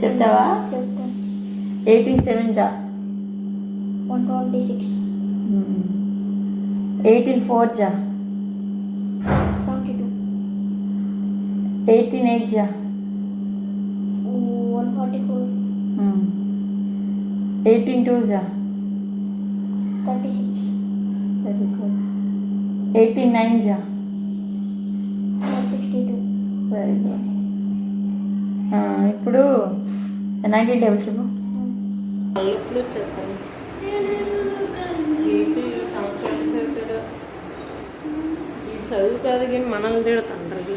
చెప్తావా? Eighteen seven జా? One twenty six. Eighteen four జా? Seventy two. ఎయిటీన్ ఎయిట్ జా? One forty four. Eighteen two జా? Thirty six. Very good. Eighteen nine జా? One sixty two. Very good. ఇప్పుడు nineteen table చెప్పు. ఇప్పుడు చెప్పండి. ఈ చదువు కాదు కానీ మనల్ని తిడుతుంటారు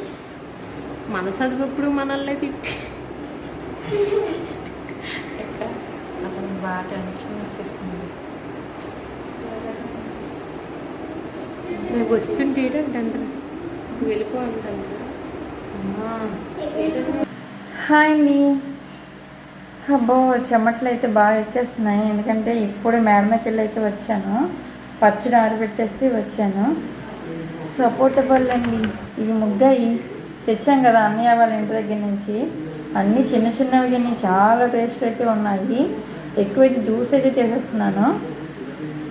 మన చదువు ఎప్పుడు మనల్ని తిట్టి. అతను బాగా టెన్షన్ వచ్చేసింది. వస్తుంటే ఏంటంటారు? వెళ్ళిపో అంటారు. హాయ్ అండి. అబ్బో చెమటలు అయితే బాగా ఎక్కేస్తున్నాయి. ఎందుకంటే ఇప్పుడే మేడమకి వెళ్ళి అయితే వచ్చాను. పచ్చడి ఆరబెట్టేసి వచ్చాను. సపోర్టబుల్ అండి. ఇవి ముగ్గాయి. తెచ్చాం కదా అన్నయ్య వాళ్ళ ఇంటి దగ్గర నుంచి. అన్నీ చిన్న చిన్నవి కానీ చాలా టేస్ట్ అయితే ఉన్నాయి. ఎక్కువైతే జ్యూస్ అయితే చేసేస్తున్నాను.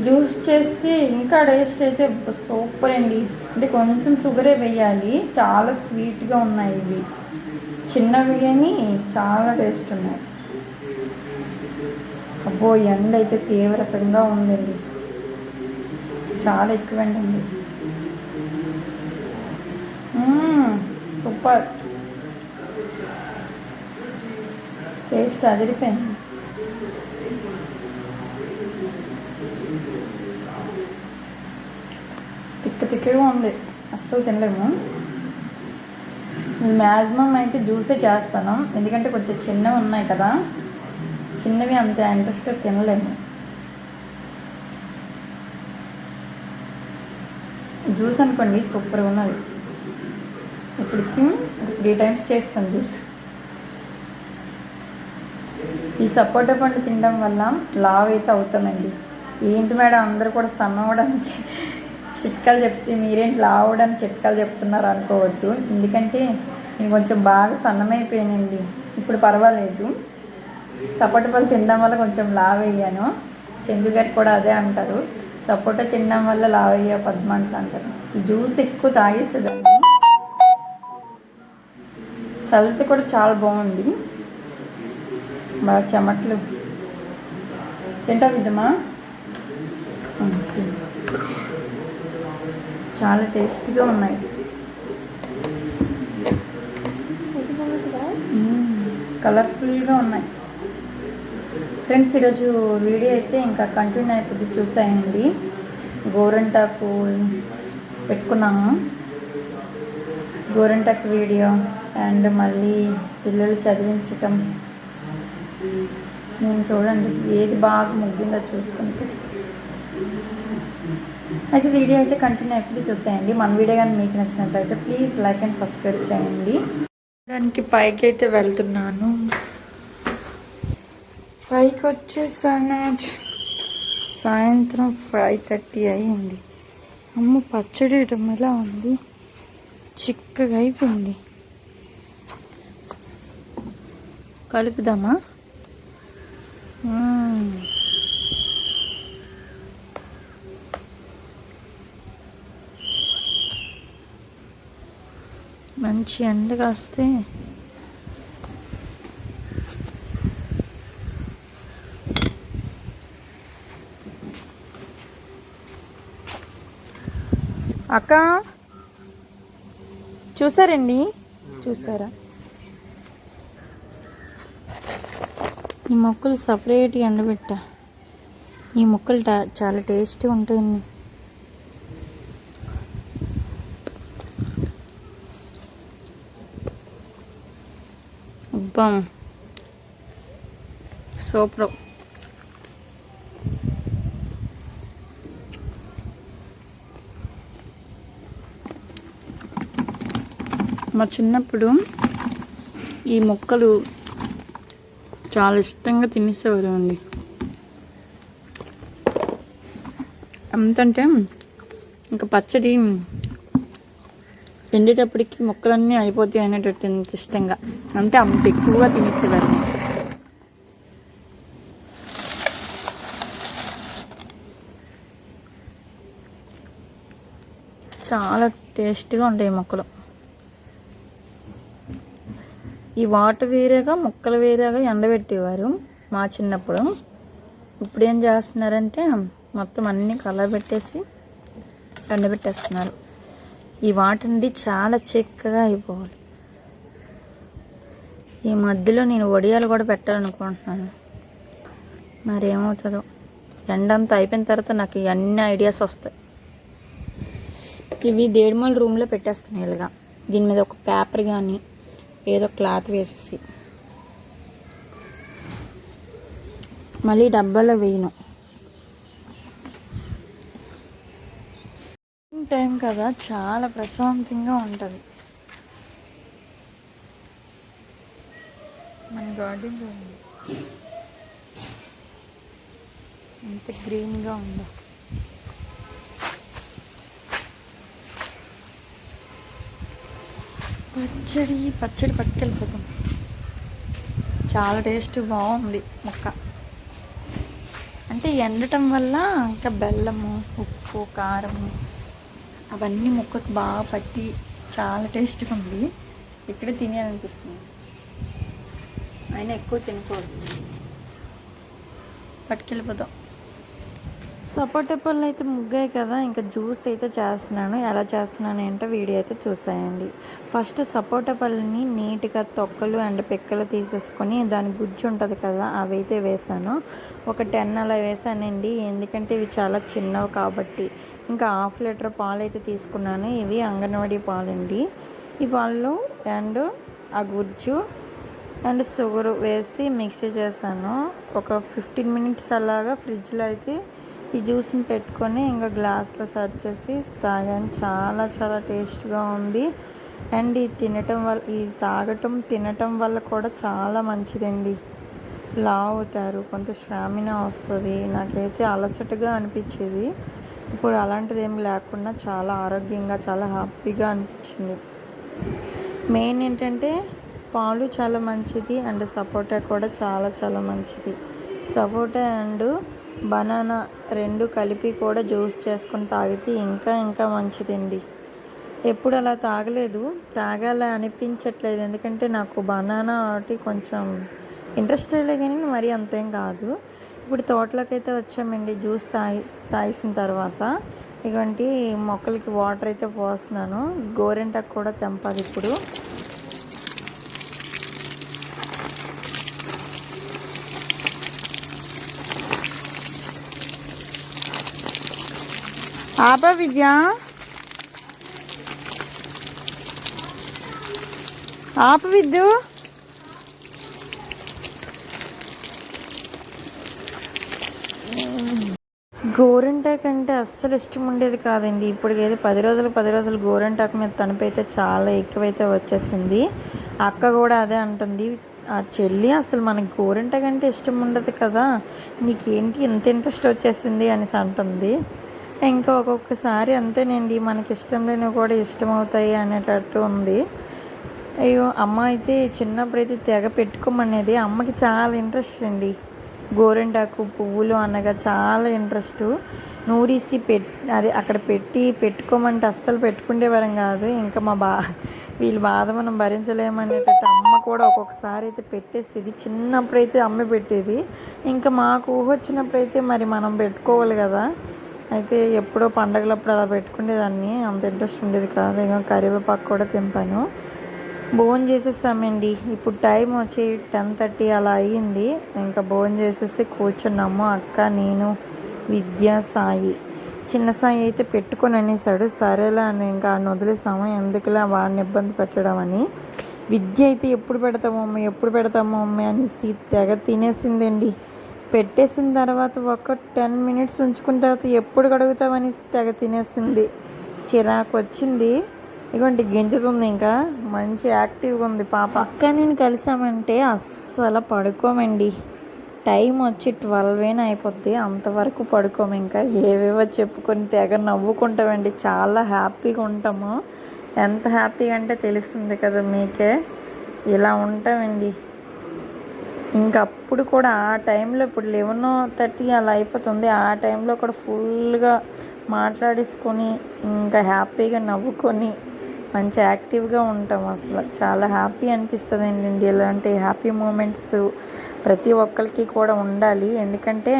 జ్యూస్ చేస్తే ఇంకా టేస్ట్ అయితే సూపర్ అండి. అంటే కొంచెం షుగరే వేయాలి. చాలా స్వీట్గా ఉన్నాయి ఇవి. చిన్నవి బిర్యానీ చాలా టేస్ట్ ఉన్నాయి. అబ్బో ఎండ అయితే తీవ్రతంగా ఉందండి. చాలా ఎక్కువ అండి సూపర్. టేస్ట్ అదిరిపోయింది. తిక్క తిక్కగా ఉంది. అస్సలు తినలేము. మ్యాక్సిమం అయితే జ్యూసే చేస్తాను. ఎందుకంటే కొంచెం చిన్నవి ఉన్నాయి కదా. చిన్నవి అంత ఇంట్రెస్ట్ తినలేము. జ్యూస్ అనుకోండి సూపర్గా ఉన్నది. ఇప్పటికి ఒక త్రీ టైమ్స్ చేస్తాను జ్యూస్. ఈ సపోటా పండు తినడం వల్ల లావ్ అయితే అవుతామండి ఏంటి మేడం? అందరూ కూడా సన్నవడానికి చిట్కాలు చెప్తే మీరేంటి లావడానికి అవడానికి చిట్కాలు చెప్తున్నారు అనుకోవద్దు. ఎందుకంటే నేను కొంచెం బాగా సన్నమైపోయానండి. ఇప్పుడు పర్వాలేదు. సపోటా పళ్ళు తినడం వల్ల కొంచెం లావ్ అయ్యాను కూడా అదే అంటారు. సపోటా తినడం వల్ల లావ్ అయ్యా పద్మాన్స్ అంటారు. జ్యూస్ ఎక్కువ తాగేసేదాన్ని. హెల్త్ కూడా చాలా బాగుంది. బాగా చెమట్లు. తింటా విధమా? చాలా టేస్ట్గా ఉన్నాయి. కలర్ఫుల్గా ఉన్నాయి. ఫ్రెండ్స్ ఈరోజు వీడియో అయితే ఇంకా కంటిన్యూ అయిపోద్ది చూసాయండి. గోరంటాకు పెట్టుకున్నాము. గోరంటాకు వీడియో అండ్ మళ్ళీ పిల్లలు చదివించటం. నేను చూడండి ఏది బాగా ముగ్గిందో చూసుకుంటే. అయితే వీడియో అయితే కంటిన్యూ అయిపోయి చూసేయండి. మన వీడియో కానీ మీకు నచ్చినట్లయితే ప్లీజ్ లైక్ అండ్ సబ్స్క్రైబ్ చేయండి. దానికి పైకి అయితే వెళ్తున్నాను. పైకి వచ్చేసాను. సాయంత్రం ఫైవ్ థర్టీ అయింది. అమ్మ పచ్చడి ఎలా ఉంది? చిక్కగా అయిపోయింది. కలుపుదామా? మంచి ఎండ కాస్తే అక్క చూసారండి? చూసారా? ఈ మొక్కలు సపరేట్ ఎండబెట్టా. ఈ మొక్కలు చాలా టేస్టీ ఉంటాయండి. అబ్బా సూపర్ మా చిన్నప్పుడు ఈ మొక్కలు చాలా ఇష్టంగా తినేసేవారు అండి. ఎంతంటే ఇంకా పచ్చడి ఎండేటప్పటికి మొక్కలన్నీ అయిపోతాయి అనేటట్టు ఇష్టంగా. అంటే అంత ఎక్కువగా తినేసేవారు. చాలా టేస్ట్గా ఉంటాయి ఈ మొక్కలు. ఈ వాటర్ వేరేగా మొక్కలు వేరేగా ఎండబెట్టేవారు మా చిన్నప్పుడు. ఇప్పుడు ఏం చేస్తున్నారంటే మొత్తం అన్నీ కలర్ పెట్టేసి ఎండబెట్టేస్తున్నారు. ఈ వాటిని చాలా చిక్కగా అయిపోవాలి. ఈ మధ్యలో నేను వడియాలు కూడా పెట్టాలనుకుంటున్నాను. మరి ఏమవుతుందో ఎండంతా అయిపోయిన తర్వాత నాకు ఈ అన్ని ఐడియాస్ వస్తాయి. ఇవి దేడిమల్ రూమ్లో పెట్టేస్తున్నాయి ఇలాగా. దీని మీద ఒక పేపర్ కానీ ఏదో క్లాత్ వేసేసి. మళ్ళీ డబ్బాలో వేయను. టైం కదా చాలా ప్రశాంతంగా ఉంటుంది. మన గార్డెన్ చూడండి ఎంత గ్రీన్గా ఉందో. పచ్చడి పచ్చడి పట్టుకెళ్ళిపోతాం. చాలా టేస్ట్ బాగుంది మొక్క. అంటే ఎండటం వల్ల ఇంకా బెల్లము ఉప్పు కారము అవన్నీ ముక్కకు బాగా పట్టి చాలా టేస్ట్గా ఉంది. ఇక్కడే తినేయాలనిపిస్తుంది. అయినా ఎక్కువ తినకూడదు. పట్టుకెళ్ళిపోతాం సపోటా పళ్ళు అయితే ముగ్గాయి కదా ఇంకా జ్యూస్ అయితే చేస్తున్నాను. ఎలా చేస్తున్నాను ఏంటో వీడియో అయితే చూసాయండి. ఫస్ట్ సపోటా పళ్ళని నీట్గా తొక్కలు అండ్ పిక్కలు తీసేసుకొని దాని గుజ్జు ఉంటుంది కదా అవి అయితే వేసాను. ఒక టెన్ అలా వేసానండి. ఎందుకంటే ఇవి చాలా చిన్నవి కాబట్టి. ఇంకా హాఫ్ లీటర్ పాలు అయితే తీసుకున్నాను. ఇవి అంగన్వాడీ పాలండి. ఈ పాలు అండ్ ఆ గుజ్జు అండ్ షుగర్ వేసి మిక్సీ చేశాను. ఒక ఫిఫ్టీన్ మినిట్స్ అలాగా ఫ్రిడ్జ్లో అయితే ఈ జ్యూస్ని పెట్టుకొని ఇంకా గ్లాస్లో సర్వ్ చేసి తాగాను. చాలా చాలా టేస్ట్గా ఉంది. అండ్ ఇది తినటం వల్ల ఇది తాగటం తినటం వల్ల కూడా చాలా మంచిదండి. లావ్ అవుతారు కొంత స్టామినా వస్తుంది. నాకైతే అలసటగా అనిపించేది. ఇప్పుడు అలాంటిది ఏం లేకుండా చాలా ఆరోగ్యంగా చాలా హ్యాపీగా అనిపించింది. మెయిన్ ఏంటంటే పాలు చాలా మంచిది అండ్ సపోటా కూడా చాలా చాలా మంచిది. సపోటా అండ్ బనానా రెండు కలిపి కూడా జ్యూస్ చేసుకొని తాగితే ఇంకా ఇంకా మంచిదండి. ఎప్పుడు అలా తాగలేదు. తాగాల అనిపించట్లేదు. ఎందుకంటే నాకు బనానా ఒకటి కొంచెం ఇంట్రెస్ట్ కానీ మరీ అంతేం కాదు. ఇప్పుడు తోటలోకి అయితే వచ్చామండి జ్యూస్ తాగి తాగిసిన తర్వాత. ఇటువంటి మొక్కలకి వాటర్ అయితే పోస్తున్నాను. గోరెంటాకు కూడా తెంపాలి ఇప్పుడు. ఆపా విద్య. ఆపు విద్యు. గోరింటాకు అంటే అస్సలు ఇష్టం ఉండేది కాదండి. ఇప్పటికైతే పది రోజులు పది రోజులు గోరింటాకు మీద తనపైతే చాలా ఎక్కువైతే వచ్చేసింది. అక్క కూడా అదే అంటుంది. ఆ చెల్లి అసలు మనకి గోరింటాకు అంటే ఇష్టం ఉండదు కదా. నీకేంటి ఇంత ఇంట్రెస్ట్ వచ్చేసింది అనేసి అంటుంది. ఇంకా ఒక్కొక్కసారి అంతేనండి మనకి ఇష్టం లేనివి కూడా ఇష్టం అవుతాయి అనేటట్టు ఉంది. అయ్యో అమ్మ అయితే చిన్నప్పుడు అయితే తెగ పెట్టుకోమనేది అమ్మకి చాలా ఇంట్రెస్ట్ అండి. గోరింటాకు పువ్వులు అనగా చాలా ఇంట్రెస్ట్. నూరిసి పెట్ అది అక్కడ పెట్టి పెట్టుకోమంటే అస్సలు పెట్టుకునేవారం కాదు. ఇంకా మా బా వీళ్ళ బాధ మనం భరించలేమనేటట్టు అమ్మ కూడా ఒక్కొక్కసారి అయితే పెట్టేసేది. చిన్నప్పుడు అయితే అమ్మ పెట్టేది. ఇంకా మాకు ఊహ వచ్చినప్పుడు అయితే మరి మనం పెట్టుకోవాలి కదా. అయితే ఎప్పుడో పండగలప్పుడు అలా పెట్టుకునేదాన్ని. అంత ఇంట్రెస్ట్ ఉండేది కాదు. ఇంకా కరివేపాకు కూడా తెంపాను. భోజనం చేసేసామండి. ఇప్పుడు టైం వచ్చి టెన్ థర్టీ అలా అయ్యింది. ఇంకా భోజనం చేసేసి కూర్చున్నాము. అక్క నేను విద్య సాయి. చిన్న సాయి అయితే పెట్టుకొని అనేసాడు. సరేలా అని ఇంకా ఆయన వదిలేసాము. ఎందుకులా వాడిని ఇబ్బంది పెట్టడం అని. విద్య అయితే ఎప్పుడు పెడతామో మమ్మీ? ఎప్పుడు పెడతామో మమ్మీ? అనేసి తెగ తినేసిందండి. పెట్టేసిన తర్వాత ఒక టెన్ మినిట్స్ ఉంచుకున్న తర్వాత ఎప్పుడు కడుగుతామనేసి తెగ తినేసింది. చిరాకు వచ్చింది. ఇగోండి గింజుతుంది ఇంకా. మంచి యాక్టివ్గా ఉంది పాప. అక్క నేను కలిసామంటే అస్సలు పడుకోమండి. టైం వచ్చి ట్వెల్వ్ అయినా అయిపోద్ది. అంతవరకు పడుకోము ఇంకా. ఏవేవో చెప్పుకొని తెగ నవ్వుకుంటామండి. చాలా హ్యాపీగా ఉంటాము. ఎంత హ్యాపీగా అంటే తెలుస్తుంది కదా మీకే. ఇలా ఉంటామండి. ఇంకా అప్పుడు కూడా ఆ టైంలో ఇప్పుడు లెవెన్ థర్టీ అలా అయిపోతుంది. ఆ టైంలో కూడా ఫుల్గా మాట్లాడేసుకొని ఇంకా హ్యాపీగా నవ్వుకొని మంచి యాక్టివ్గా ఉంటాం అసలు. చాలా హ్యాపీ అనిపిస్తుంది అండి ఇలాంటి హ్యాపీ మూమెంట్స్ ప్రతి ఒక్కరికి కూడా ఉండాలి. ఎందుకంటే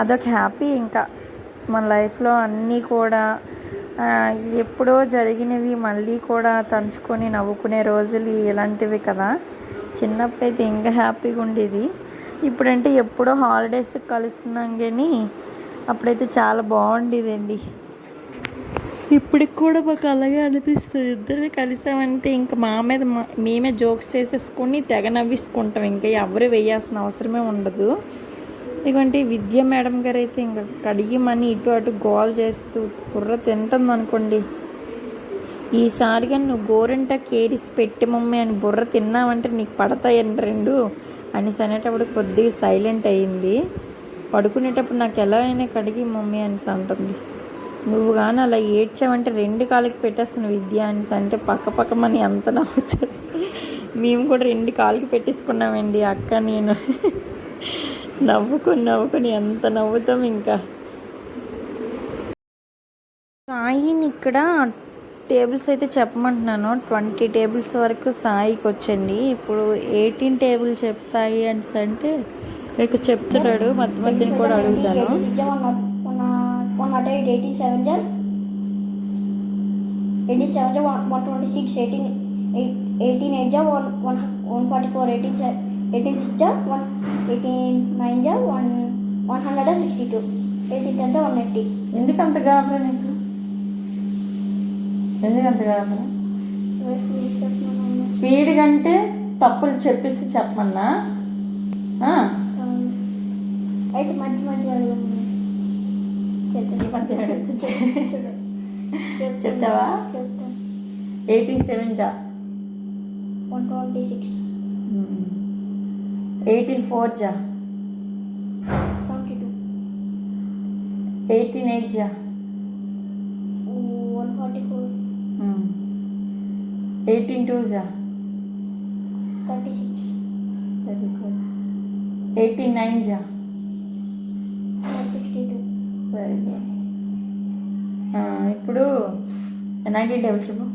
అదొక హ్యాపీ ఇంకా మన లైఫ్లో అన్నీ కూడా ఎప్పుడో జరిగినవి మళ్ళీ కూడా తలుచుకొని నవ్వుకునే రోజులు ఇలాంటివి కదా. చిన్నప్పుడు అయితే ఇంకా హ్యాపీగా ఉండేది. ఇప్పుడంటే ఎప్పుడో హాలిడేస్ కలుస్తున్నాం కానీ అప్పుడైతే చాలా బాగుండేదండి. ఇప్పటికి కూడా మాకు అలాగే అనిపిస్తుంది. ఇద్దరు కలిసామంటే ఇంకా మా మీద మా- మేమే జోక్స్ చేసేసుకొని తెగ నవ్విసుకుంటాం ఇంకా ఎవరు వేయాల్సిన అవసరమే ఉండదు. ఎందుకంటే విద్య మేడం గారు అయితే ఇంకా కడిగి మనీ ఇటు అటు గోల్ చేస్తూ కుర్ర తింటుంది అనుకోండి. ఈసారిగా నువ్వు గోరంట కేరిసి పెట్టి మమ్మీ అని బుర్ర తిన్నావంటే నీకు పడతాయని రెండు? అనేసి అనేటప్పుడు కొద్దిగా సైలెంట్ అయ్యింది పడుకునేటప్పుడు నాకు ఎలా అయినా కడిగి మమ్మీ అనేసి అంటుంది. నువ్వు కానీ అలా ఏడ్చావంటే రెండు కాళ్ళకి పెట్టేస్తున్న విద్య అనేసి అంటే పక్క పక్క మని ఎంత నవ్వుతుంది. మేము కూడా రెండు కాళ్ళకి పెట్టేసుకున్నామండి అక్క నేను. నవ్వుకొని నవ్వుకొని ఎంత నవ్వుతాం ఇంకా. సాయిని ఇక్కడ టేబుల్స్ అయితే చెప్పమంటున్నాను. ట్వంటీ టేబుల్స్ వరకు సాయికి వచ్చండి. ఇప్పుడు ఎయిటీన్ టేబుల్ చెప్ సాయి అని అంటే ఇక చెప్తున్నాడు. మధ్య మధ్యని కూడా అడుగుతాను. One one one not eight eighteen seven జా eighteen one one twenty six eighteen eighteen eight జా one one one forty four eighteen eighteen six జా వన్ ఎయిటీన్ నైన్ జా one one hundred and sixty two eighteen ten జా one eighty ఎందుకు అంత గాబరా నీకు ఎందుకు అంత గాబరా స్పీడ్ కంటే తప్పులు చెప్పిస్తే చెప్పమన్నా? అయితే మంచి మంచి చెప్తావా? ఎయిటీన్ సెవెన్ జా? One twenty six. Eighteen four జా? Seventy two. ఎయిటీన్ ఎయిట్ జా? ఎయిటీన్ టూ జా thirty six very good eighteen nine జా సిక్స్టీ టూ వెరీ గుడ్ ఇప్పుడు నైన్టీన్ టేబుల్ చెప్పు.